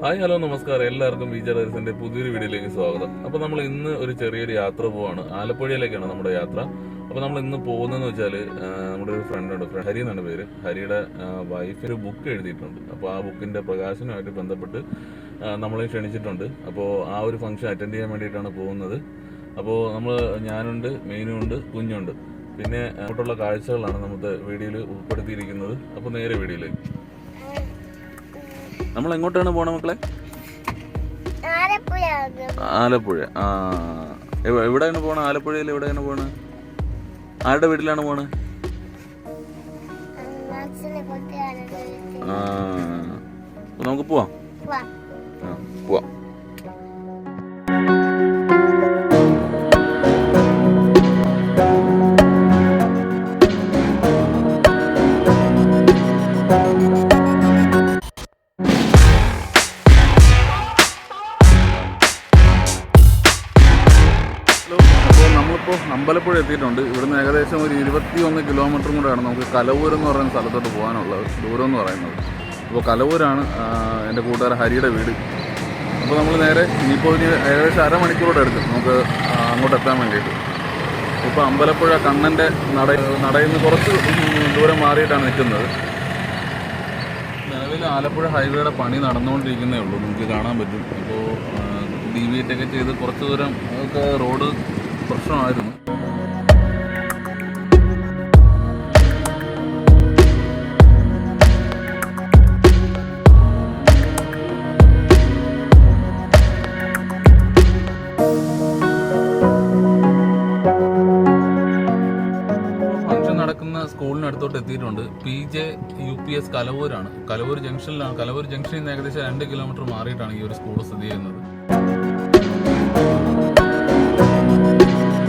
Hi hello നമസ്കാരം. എല്ലാവർക്കും വിജയദർശന്റെ പുതിയൊരു വീഡിയോയിലേക്ക് സ്വാഗതം. അപ്പൊ നമ്മൾ ഇന്ന് ഒരു ചെറിയൊരു യാത്ര പോവാണ്. ആലപ്പുഴയിലേക്കാണ് നമ്മുടെ യാത്ര. അപ്പൊ നമ്മൾ ഇന്ന് പോകുന്നതെന്ന് വെച്ചാൽ നമ്മുടെ ഒരു ഫ്രണ്ട് ഉണ്ട്. ഹരി എന്നാണ് പേര്. ഹരിയുടെ വൈഫ് ഒരു ബുക്ക് എഴുതിയിട്ടുണ്ട്. അപ്പോൾ ആ ബുക്കിന്റെ പ്രകാശനമായിട്ട് ബന്ധപ്പെട്ട് നമ്മളെ ക്ഷണിച്ചിട്ടുണ്ട്. അപ്പോൾ ആ ഒരു ഫംഗ്ഷൻ അറ്റൻഡ് ചെയ്യാൻ വേണ്ടിയിട്ടാണ് പോകുന്നത്. അപ്പോൾ നമ്മൾ ഞാനുണ്ട് മെയിനുണ്ട് കുഞ്ഞുണ്ട്. പിന്നെ അങ്ങോട്ടുള്ള കാഴ്ചകളാണ് നമുക്ക് വീഡിയോയിൽ ഉൾപ്പെടുത്തിയിരിക്കുന്നത്. അപ്പോൾ നേരെ വീഡിയോയിലേക്ക്. നമ്മൾ എങ്ങോട്ടാണ് പോണ മക്കളെ? ആലപ്പുഴ. ആ. എവ- എവിടെയാണ് പോണ? ആലപ്പുഴയിൽ എവിടെയാണ് പോണ? ആരുടെ വീട്ടിലാണ് പോണ? നമുക്ക് പോവാം. നമ്മളിപ്പോൾ അമ്പലപ്പുഴ എത്തിയിട്ടുണ്ട്. ഇവിടുന്ന് ഏകദേശം ഒരു ഇരുപത്തി ഒന്ന് കിലോമീറ്റർ കൂടെയാണ് നമുക്ക് കലവൂർ എന്ന് പറയുന്ന സ്ഥലത്തോട്ട് പോകാനുള്ളത്. ദൂരം എന്ന് പറയുന്നത്. അപ്പോൾ കലവൂരാണ് എന്റെ കൂട്ടുകാരൻ ഹരിയുടെ വീട്. അപ്പോൾ നമ്മൾ നേരെ ഇനിയിപ്പോൾ ഇനി ഏകദേശം അരമണിക്കൂറോടെ എടുക്കും. നമുക്ക് അങ്ങോട്ട് എത്താൻ വേണ്ടിയിട്ട്. ഇപ്പോൾ അമ്പലപ്പുഴ കണ്ണന്റെ നട നടയിൽ നിന്ന് കുറച്ച് ദൂരം മാറിയിട്ടാണ് നിൽക്കുന്നത്. നിലവിൽ ആലപ്പുഴ ഹൈവേയുടെ പണി നടന്നുകൊണ്ടിരിക്കുന്നേ ഉള്ളൂ. നമുക്ക് കാണാൻ പറ്റും. ഇപ്പോൾ ഡീവിയേറ്റൊക്കെ ചെയ്ത് കുറച്ച് ദൂരം ഒക്കെ റോഡ് പ്രശ്നമായിരുന്നു. സ്കൂളിനടുത്തോട്ട് എത്തിയിട്ടുണ്ട്. P J U P S കലവൂരാണ്. Kalavoor ജംഗ്ഷനിലാണ്. കലവൂർ ജംഗ്ഷനിൽ നിന്ന് ഏകദേശം രണ്ട് കിലോമീറ്റർ മാറിയിട്ടാണ് ഈ ഒരു സ്കൂൾ സ്ഥിതി ചെയ്യുന്നത്.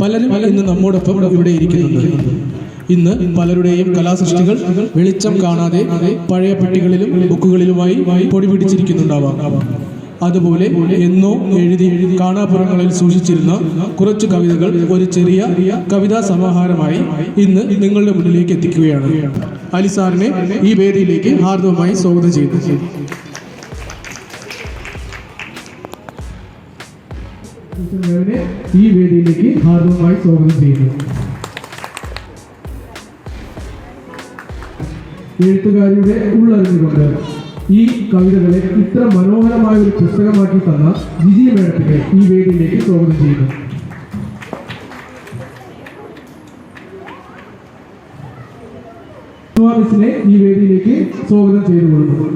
പലരും ഇന്ന് നമ്മോടൊപ്പം ഇവിടെ ഇരിക്കുന്നുണ്ട്. ഇന്ന് പലരുടെയും കലാസൃഷ്ടികൾ വെളിച്ചം കാണാതെ പഴയ പെട്ടികളിലും ബുക്കുകളിലുമായി പൊടി പിടിച്ചിരിക്കുന്നുണ്ടാവാം. അതുപോലെ എന്നോ എഴുതി കാണാപ്പുറങ്ങളിൽ സൂക്ഷിച്ചിരുന്ന കുറച്ച് കവിതകൾ ഒരു ചെറിയ കവിതാ സമാഹാരമായി ഇന്ന് നിങ്ങളുടെ മുന്നിലേക്ക് എത്തിക്കുകയാണ്. അലിസാറിനെ ഈ വേദിയിലേക്ക് ഹാർദവമായി സ്വാഗതം ചെയ്യുന്നു. അവനെ ഈ വേദിയിലേക്ക് ഹാർദവമായി സ്വാഗതം ചെയ്യുന്നു. എഴുത്തുകാരിയുടെ ഉള്ളറിഞ്ഞുകൊണ്ട് ഈ കവിതകളെ ഇത്ര മനോഹരമായ ഒരു പുസ്തകമാക്കി തന്ന ജിജി മേഡത്തിനെ ഈ വേദിയിലേക്ക് സ്വാഗതം ചെയ്യുന്നു. ഈ വേദിയിലേക്ക് സ്വാഗതം ചെയ്തു കൊടുക്കുന്നു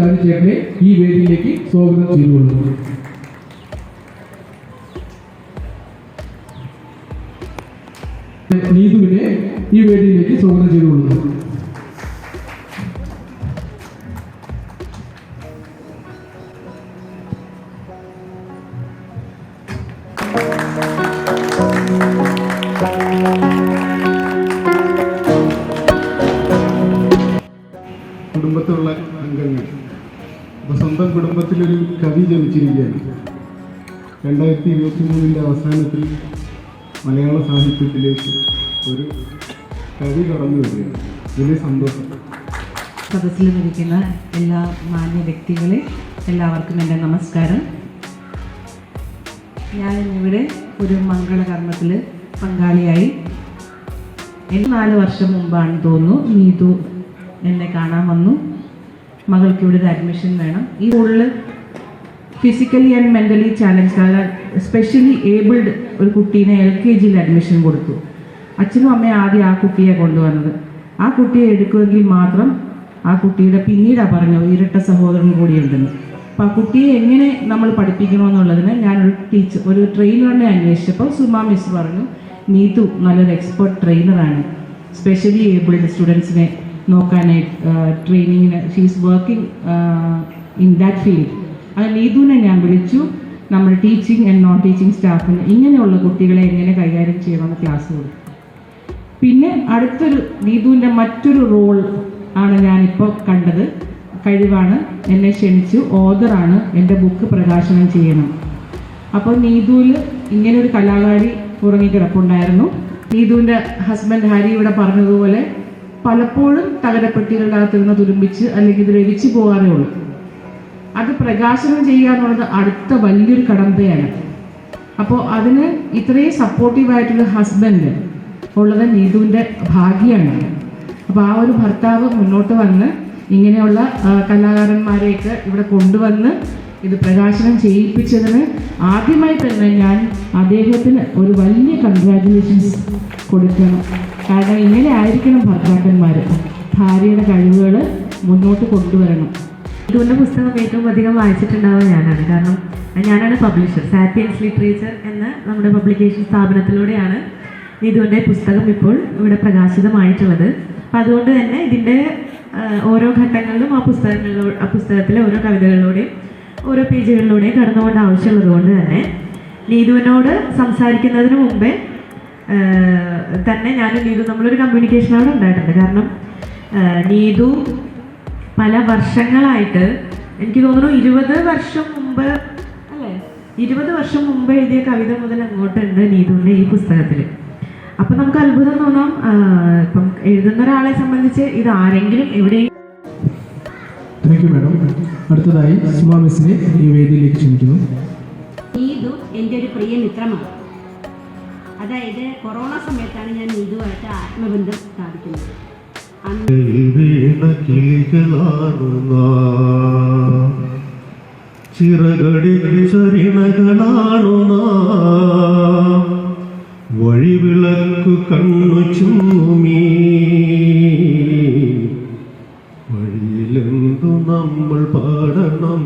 ടി ടി ഷാജിച്ചേട്ടനെ ഈ വേദിയിലേക്ക് സ്വാഗതം ചെയ്തുകൊള്ളുന്നു നീതുവിനെ ഈ വേദിയിലേക്ക് സ്വാഗതം ചെയ്തുകൊള്ളുന്നു കുടുംബത്തിലുള്ള സ്വന്തം കവി ജനിച്ചിരിക്കുകയാണ്. രണ്ടായിരത്തി ഇരുപത്തി മൂന്നിന്റെ അവസാനത്തിൽ മലയാള സാഹിത്യത്തിലേക്ക് ഒരു കവി കടന്നു വരികയാണ്. വലിയ സന്തോഷം. സദസ്സിൽ സദസ്സിലുമിരിക്കുന്ന എല്ലാ മാന്യ വ്യക്തികളെ എല്ലാവർക്കും എന്റെ നമസ്കാരം. ഞാൻ ഇവിടെ ഒരു മംഗളകർമ്മത്തിൽ പങ്കാളിയായി. നാല് വർഷം മുമ്പാണ് തോന്നുന്നു. നീതു എന്നെ കാണാൻ വന്നു. മകൾക്ക് ഇവിടെ ഒരു അഡ്മിഷൻ വേണം. ഈ സ്കൂളിൽ physically and mentally challenge specially abled ഒരു കുട്ടീനെ എൽ കെ ജിയിൽ അഡ്മിഷൻ കൊടുത്തു. അച്ഛനും അമ്മയും ആദ്യം ആ കുട്ടിയെ കൊണ്ടുവന്നത്. ആ കുട്ടിയെ എടുക്കുമെങ്കിൽ മാത്രം ആ കുട്ടിയുടെ പിന്നീടാ പറഞ്ഞു ഇരട്ട സഹോദരൻ കൂടിയുണ്ടെന്ന് അപ്പോൾ ആ കുട്ടിയെ എങ്ങനെ നമ്മൾ പഠിപ്പിക്കണമെന്നുള്ളതിന് ഞാനൊരു ടീച്ചർ ഒരു ട്രെയിനറിനെ അന്വേഷിച്ചപ്പോൾ സുമ മിസ് പറഞ്ഞു നീതു നല്ലൊരു എക്സ്പേർട്ട് ട്രെയിനറാണ് സ്പെഷ്യലി ഏബിൾഡ് സ്റ്റുഡൻസിനെ നോക്കാനായിട്ട് ട്രെയിനിങ്ങിന്. She's working in that field അത് നീതുവിനെ ഞാൻ വിളിച്ചു. നമ്മൾ ടീച്ചിങ് ആൻഡ് നോൺ ടീച്ചിങ് സ്റ്റാഫിന് ഇങ്ങനെയുള്ള കുട്ടികളെ എങ്ങനെ കൈകാര്യം ചെയ്യണമെന്ന് ക്ലാസ് കൊടുക്കും പിന്നെ അടുത്തൊരു നീതുവിന്റെ മറ്റൊരു റോൾ ആണ് ഞാനിപ്പോൾ കണ്ടത്. കഴിവാണ്. എന്നെ ക്ഷണിച്ചു. ഓദറാണ് എന്റെ ബുക്ക് പ്രകാശനം ചെയ്യണം. അപ്പോൾ നീതുവിൽ ഇങ്ങനെ ഒരു കലാകാരി ഉറങ്ങിക്കിടപ്പുണ്ടായിരുന്നു. നീതുവിന്റെ ഹസ്ബൻഡ് ഹാരി ഇവിടെ പറഞ്ഞതുപോലെ പലപ്പോഴും തകരപ്പെട്ടികളുടെ നിന്ന് തുരുമ്പിച്ച് അല്ലെങ്കിൽ ഇത് പോകാറേ ഉള്ളൂ. അത് പ്രകാശനം ചെയ്യുക എന്നുള്ളത് അടുത്ത വലിയൊരു കടമ്പയാണ്. അപ്പോൾ അതിന് ഇത്രയും സപ്പോർട്ടീവായിട്ടുള്ള ഹസ്ബൻഡ് ഉള്ളത് നീതുവിന്റെ ഭാഗ്യമാണ് അപ്പോൾ ആ ഒരു ഭർത്താവ് മുന്നോട്ട് വന്ന് ഇങ്ങനെയുള്ള കലാകാരന്മാരെയൊക്കെ ഇവിടെ കൊണ്ടുവന്ന് ഇത് പ്രകാശനം ചെയ്യിപ്പിച്ചതിന് ആദ്യമായി തന്നെ ഞാൻ അദ്ദേഹത്തിന് ഒരു വലിയ കൺഗ്രാറ്റുലേഷൻസ് കൊടുക്കണം. കാരണം ഇങ്ങനെ ആയിരിക്കണം ഭർത്താക്കന്മാർ ഭാര്യയുടെ കഴിവുകൾ മുന്നോട്ട് കൊണ്ടുവരണം. ഇതുകൊണ്ട് പുസ്തകം ഏറ്റവും അധികം വായിച്ചിട്ടുണ്ടാവുക ഞാനാണ്. കാരണം ഞാനാണ് പബ്ലിഷർ സാപ്പിയൻസ് ലിറ്ററേച്ചർ എന്ന നമ്മുടെ പബ്ലിക്കേഷൻ സ്ഥാപനത്തിലൂടെയാണ് ഇതുകൊണ്ട് പുസ്തകം ഇപ്പോൾ ഇവിടെ പ്രകാശിതമായിട്ടുള്ളത്. അപ്പം അതുകൊണ്ട് തന്നെ ഇതിന്റെ ഓരോ ഘട്ടങ്ങളിലും ആ പുസ്തകങ്ങളിലൂ ആ പുസ്തകത്തിലെ ഓരോ കവിതകളിലൂടെയും ഓരോ പേജുകളിലൂടെയും കടന്നുകൊണ്ട് ആവശ്യമുള്ളത് കൊണ്ട് തന്നെ നീതുവിനോട് സംസാരിക്കുന്നതിന് മുമ്പേ തന്നെ ഞാനും നീതു നമ്മളൊരു കമ്മ്യൂണിക്കേഷൻ അവിടെ ഉണ്ടായിട്ടുണ്ട്. കാരണം നീതു പല വർഷങ്ങളായിട്ട് എനിക്ക് തോന്നുന്നു ഇരുപത് വർഷം മുമ്പ് അല്ലേ? ഇരുപത് വർഷം മുമ്പ് എഴുതിയ കവിത മുതൽ അങ്ങോട്ടുണ്ട് നീതുവിന്റെ ഈ പുസ്തകത്തിൽ അപ്പം നമുക്ക് അത്ഭുതം തോന്നാം. ഇപ്പം എഴുതുന്ന ഒരാളെ സംബന്ധിച്ച് ഇത് ആരെങ്കിലും എവിടെയും താങ്ക് യു മാഡം അടുത്തതായി സുമ മിസ്സിനെ ഈ വേദിയിലേക്ക് ക്ഷണിക്കുന്നു. നീതു എന്റെ ഒരു പ്രിയ മിത്രമാണ്. അതായത് കൊറോണ സമയത്താണ് ഞാൻ ഇതുമായിട്ട് ആത്മബന്ധം സ്ഥാപിക്കുന്നത് നാം. വഴിവിളക്കു കണ്ണു ചുമ്മീ വഴിയിലെന്തു നമ്മൾ പാടണം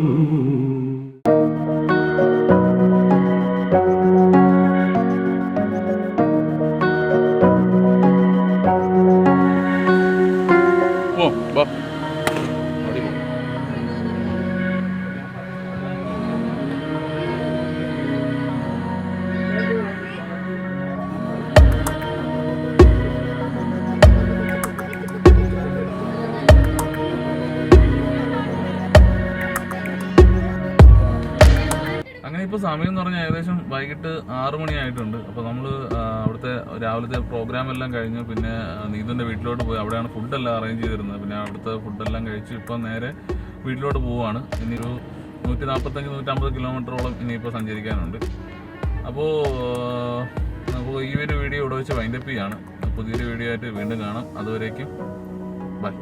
ഇപ്പോൾ സമയം എന്ന് പറഞ്ഞാൽ ഏകദേശം വൈകിട്ട് ആറു മണിയായിട്ടുണ്ട്. അപ്പോൾ നമ്മൾ അവിടുത്തെ രാവിലത്തെ പ്രോഗ്രാം എല്ലാം കഴിഞ്ഞ് പിന്നെ നീതുന്റെ വീട്ടിലോട്ട് പോയി. അവിടെയാണ് ഫുഡെല്ലാം അറേഞ്ച് ചെയ്തിരുന്നത്. പിന്നെ അവിടുത്തെ ഫുഡെല്ലാം കഴിച്ച് ഇപ്പം നേരെ വീട്ടിലോട്ട് പോവുകയാണ് ഇനി ഒരു നൂറ്റി നാൽപ്പത്തഞ്ച് നൂറ്റമ്പത് കിലോമീറ്ററോളം ഇനിയിപ്പോൾ സഞ്ചരിക്കാനുണ്ട്. അപ്പോൾ അപ്പോൾ ഈ ഒരു വീഡിയോ ഇവിടെ വെച്ച് വൈൻഡപ്പ് ചെയ്യാണ്. പുതിയൊരു വീഡിയോ ആയിട്ട് വീണ്ടും കാണാം. അതുവരേക്കും ബൈ